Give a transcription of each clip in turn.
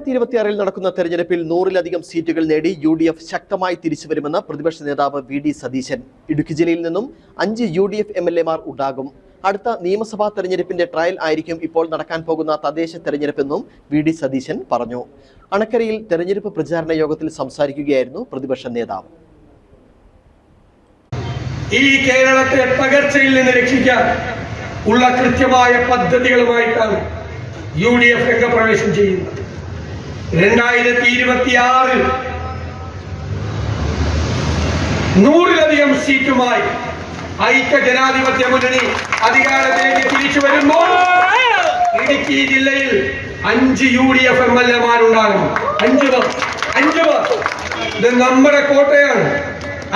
രണ്ടായിരത്തി ഇരുപത്തിയാറിൽ നടക്കുന്ന തെരഞ്ഞെടുപ്പിൽ നൂറിലധികം സീറ്റുകൾ നേടി യു ഡി എഫ് ശക്തമായി തിരിച്ചുവരുമെന്ന് പ്രതിപക്ഷ നേതാവ് വി ഡി സതീശൻ. ഇടുക്കി ജില്ലയിൽ നിന്നും അഞ്ച് U D F M L എമാർ ഉണ്ടാകും. അടുത്ത നിയമസഭാ തെരഞ്ഞെടുപ്പിന്റെ ട്രയൽ ആയിരിക്കും ഇപ്പോൾ നടക്കാൻ പോകുന്ന തദ്ദേശ തെരഞ്ഞെടുപ്പെന്നും വി ഡി സതീശൻ പറഞ്ഞു. അണക്കരയിൽ തെരഞ്ഞെടുപ്പ് പ്രചാരണ യോഗത്തിൽ സംസാരിക്കുകയായിരുന്നു പ്രതിപക്ഷ നേതാവ്. ഈ കേരളത്തെ തകർച്ചയിൽ നിന്ന് രക്ഷിക്കാൻ ഉള്ള കൃത്യമായ പദ്ധതികളുമായിട്ടാണ് യു ഡി എഫ് രംഗപ്രവേശം ചെയ്യുന്നത്. രണ്ടായിരത്തി ഇരുപത്തിയാറിൽ നൂറിലധികം സീറ്റുമായി ഐക്യ ജനാധിപത്യ മുന്നണി അധികാരത്തിലേക്ക് തിരിച്ചു വരുമ്പോൾ ഇടുക്കി ജില്ലയിൽ അഞ്ച് U D F M L എമാരുണ്ടാകണം. അഞ്ചു പേർ അഞ്ചു പേർ. ഇത് നമ്മുടെ കോട്ടയാണ്.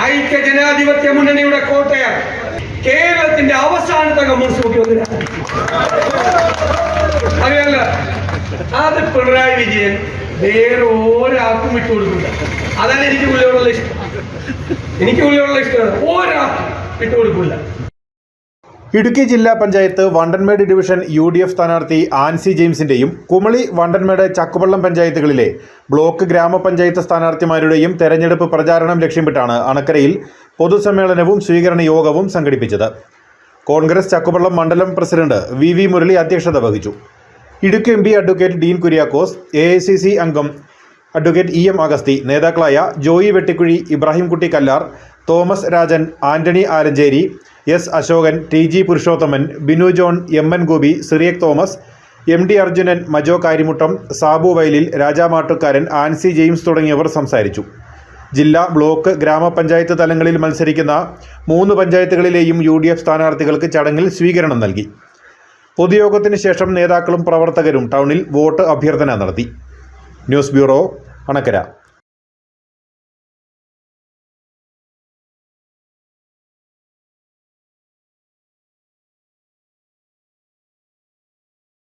ഐക്യ ജനാധിപത്യ മുന്നണിയുടെ കോട്ടയാണ്. കേരളത്തിന്റെ അവസാനത്തെ കമ്മ്യൂണിസ്റ്റ് മുഖ്യമന്ത്രി അറിയാലോ? അത് പിണറായി വിജയൻ വേറെ ഒരാൾക്കും വിട്ടു കൊടുക്കില്ല. അതാണ് എനിക്ക് പുള്ളിയോടുള്ള ഇഷ്ടം. എനിക്ക് പുള്ളിയോടുള്ള ഇഷ്ടമാണ്. ഒരാൾക്കും വിട്ടു കൊടുക്കില്ല. ഇടുക്കി ജില്ലാ panchayat Vandanmedu division U D F സ്ഥാനാർത്ഥി ആൻസി ജെയിംസിന്റെയും കുമളി വണ്ടൻമേട് ചക്കുവള്ളം പഞ്ചായത്തുകളിലെ ബ്ലോക്ക് ഗ്രാമപഞ്ചായത്ത് സ്ഥാനാർത്ഥിമാരുടെയും തെരഞ്ഞെടുപ്പ് പ്രചാരണം ലക്ഷ്യമിട്ടാണ് അണക്കരയിൽ പൊതുസമ്മേളനവും സ്വീകരണ യോഗവും സംഘടിപ്പിച്ചത്. കോൺഗ്രസ് ചക്കുവള്ളം മണ്ഡലം പ്രസിഡന്റ് വി വി മുരളി അധ്യക്ഷത വഹിച്ചു. Idukki M P advocate Dean Kuriakose A I C C അംഗം അഡ്വക്കേറ്റ് ഇ എം അഗസ്തി നേതാക്കളായ Joy Vettikuzhy Ibrahimkutty Kallar Thomas Rajan Antony Alencherry S Ashokan T G Purushothaman Binu John M N Gopi Cyriac Thomas M D Arjunan Majo Karimuttam Sabu Vayalil രാജാമാട്ടുകാരൻ Ancy James തുടങ്ങിയവർ സംസാരിച്ചു. ജില്ലാ block ഗ്രാമപഞ്ചായത്ത് തലങ്ങളിൽ മത്സരിക്കുന്ന മൂന്ന് പഞ്ചായത്തുകളിലെയും U D F സ്ഥാനാർത്ഥികൾക്ക് ചടങ്ങിൽ സ്വീകരണം നൽകി. പൊതുയോഗത്തിന് ശേഷം നേതാക്കളും പ്രവർത്തകരും ടൗണിൽ വോട്ട് അഭ്യർത്ഥന നടത്തി. News bureau Anakkara.